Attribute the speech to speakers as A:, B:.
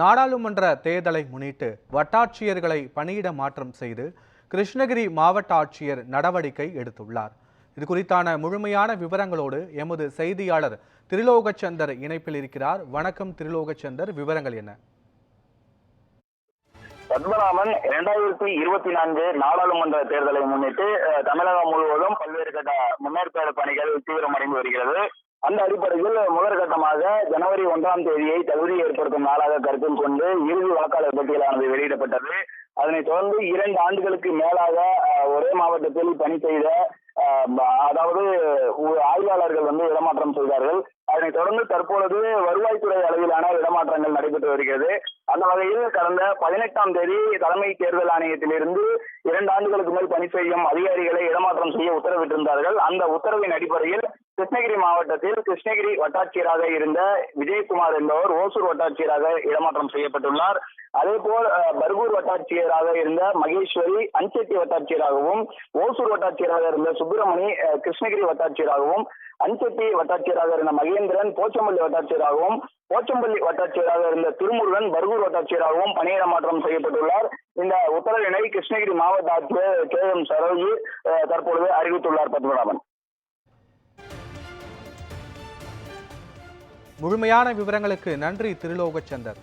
A: நாடாளுமன்ற தேர்தலை முன்னிட்டு வட்டாட்சியர்களை பணியிட மாற்றம் செய்து கிருஷ்ணகிரி மாவட்ட ஆட்சியர் நடவடிக்கை எடுத்துள்ளார். இது குறித்தான முழுமையான விவரங்களோடு எமது செய்தியாளர் திருலோகச்சந்தர் இணைப்பில் இருக்கிறார். வணக்கம் திருலோகச்சந்தர் விவரங்கள் என்ன?
B: பத்மநாபன் இரண்டாயிரத்தி இருபத்தி நான்கு நாடாளுமன்ற தேர்தலை முன்னிட்டு தமிழகம் முழுவதும் பல்வேறு கட்ட முன்னேற்பாடு பணிகள் தீவிரமடைந்து வருகிறது. அந்த அடிப்படையில் முதற்கட்டமாக ஜனவரி ஒன்றாம் தேதியை தகுதி ஏற்படுத்தும் நாளாக கருத்தில் கொண்டு இறுதி வாக்காளர் பட்டியலானது வெளியிடப்பட்டது. அதனைத் தொடர்ந்து இரண்டு ஆண்டுகளுக்கு மேலாக ஒரே மாவட்டத்தில் பணி செய்த அதாவது ஒரு ஆய்வாளர்கள் வந்து இடமாற்றம் செய்தார்கள். அதனைத் தொடர்ந்து தற்பொழுது வருவாய்த்துறை அளவிலான இடமாற்றங்கள் நடைபெற்று வருகிறது. அந்த வகையில் கடந்த பதினெட்டாம் தேதி தலைமை தேர்தல் ஆணையத்திலிருந்து இரண்டு ஆண்டுகளுக்கு மேல் பணி செய்யும் அதிகாரிகளை இடமாற்றம் செய்ய உத்தரவிட்டிருந்தார்கள். அந்த உத்தரவின் அடிப்படையில் கிருஷ்ணகிரி மாவட்டத்தில் கிருஷ்ணகிரி வட்டாட்சியராக இருந்த விஜயகுமார் என்பவர் ஓசூர் வட்டாட்சியராக இடமாற்றம் செய்யப்பட்டுள்ளார். அதே போல் பர்கூர் வட்டாட்சியராக இருந்த மகேஸ்வரி அஞ்செட்டி வட்டாட்சியராகவும் ஓசூர் வட்டாட்சியராக இருந்த சுப்பிரமணி கிருஷ்ணகிரி வட்டாட்சியராகவும் அஞ்செட்டி வட்டாட்சியராக இருந்த மகேந்திரன் போச்சம்பள்ளி வட்டாட்சியராகவும் போச்சம்பள்ளி வட்டாட்சியராக இருந்த திருமுருகன் பர்கூர் வட்டாட்சியராகவும் பணியிட மாற்றம் செய்யப்பட்டுள்ளார். இந்த உத்தரவினை கிருஷ்ணகிரி மாவட்ட ஆட்சியர் கே எம் சரோஜி தற்பொழுது அறிவித்துள்ளார் பத்மநாபன்.
A: முழுமையான விவரங்களுக்கு நன்றி திருலோகச்சந்தர்.